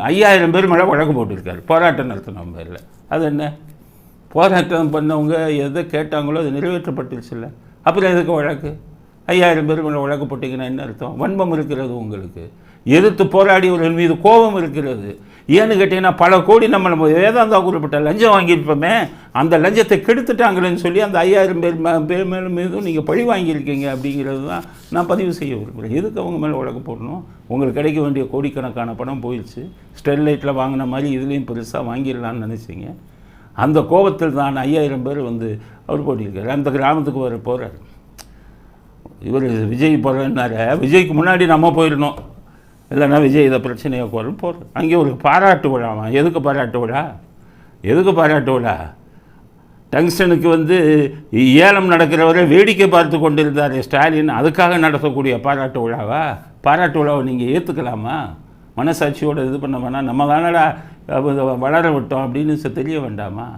ஐயாயிரம் பேர் மேலே வழக்கு போட்டிருக்காரு. போராட்டம் நடத்தினவங்க பேரில் அது என்ன? போராட்டம் பண்ணவங்க எதை கேட்டாங்களோ அது நிறைவேற்றப்பட்டுருச்சுல்ல அப்புறம் எதுக்கு வழக்கு? ஐயாயிரம் பேர் மேலே வழக்கு போட்டிங்கன்னா என்ன அர்த்தம்? வன்மம் இருக்கிறது உங்களுக்கு. எதிர்த்து போராடியவர்கள் மீது கோபம் இருக்கிறது. ஏன்னு கேட்டிங்கன்னா பல கோடி நம்ம நம்ம வேதாந்தா குறிப்பிட்ட லஞ்சம் வாங்கியிருப்போமே அந்த லஞ்சத்தை கெடுத்துட்டாங்களேன்னு சொல்லி அந்த ஐயாயிரம் பேர் மே பேர் மேலும் மீதும் நீங்கள் பழி வாங்கியிருக்கீங்க அப்படிங்கிறது தான் நான் பதிவு செய்ய விரும்புகிறேன் எதுக்கு அவங்க மேலே வழக்கு போடணும்? உங்களுக்கு கிடைக்க வேண்டிய கோடிக்கணக்கான பணம் போயிடுச்சு. ஸ்டெர்லைட்டில் வாங்கின மாதிரி இதுலேயும் பெருசாக வாங்கிடலான்னு நினச்சிங்க. அந்த கோபத்தில் தான் ஐயாயிரம் பேர் வந்து அவர் போட்டியிருக்காரு அந்த கிராமத்துக்கு வர போகிறார் இவர் விஜய் போகிறேன்னாரு விஜய்க்கு முன்னாடி நம்ம போயிடணும். இல்லைன்னா விஜய் இதை பிரச்சனையை கோரும் போகிறோம் அங்கே ஒரு பாராட்டு விழாமா எதுக்கு பாராட்டு விழா? எதுக்கு பாராட்டு விழா? டங்ஸ்டனுக்கு வந்து ஏலம் நடக்கிறவரை வேடிக்கை பார்த்து கொண்டிருந்தார் ஸ்டாலின். அதுக்காக நடத்தக்கூடிய பாராட்டு விழாவா? பாராட்டு விழாவை நீங்கள் ஏற்றுக்கலாமா மனசாட்சியோடு இது பண்ண வேணாம். நம்ம தானடா வளர விட்டோம் அப்படின்னு தெரிய வேண்டாமா?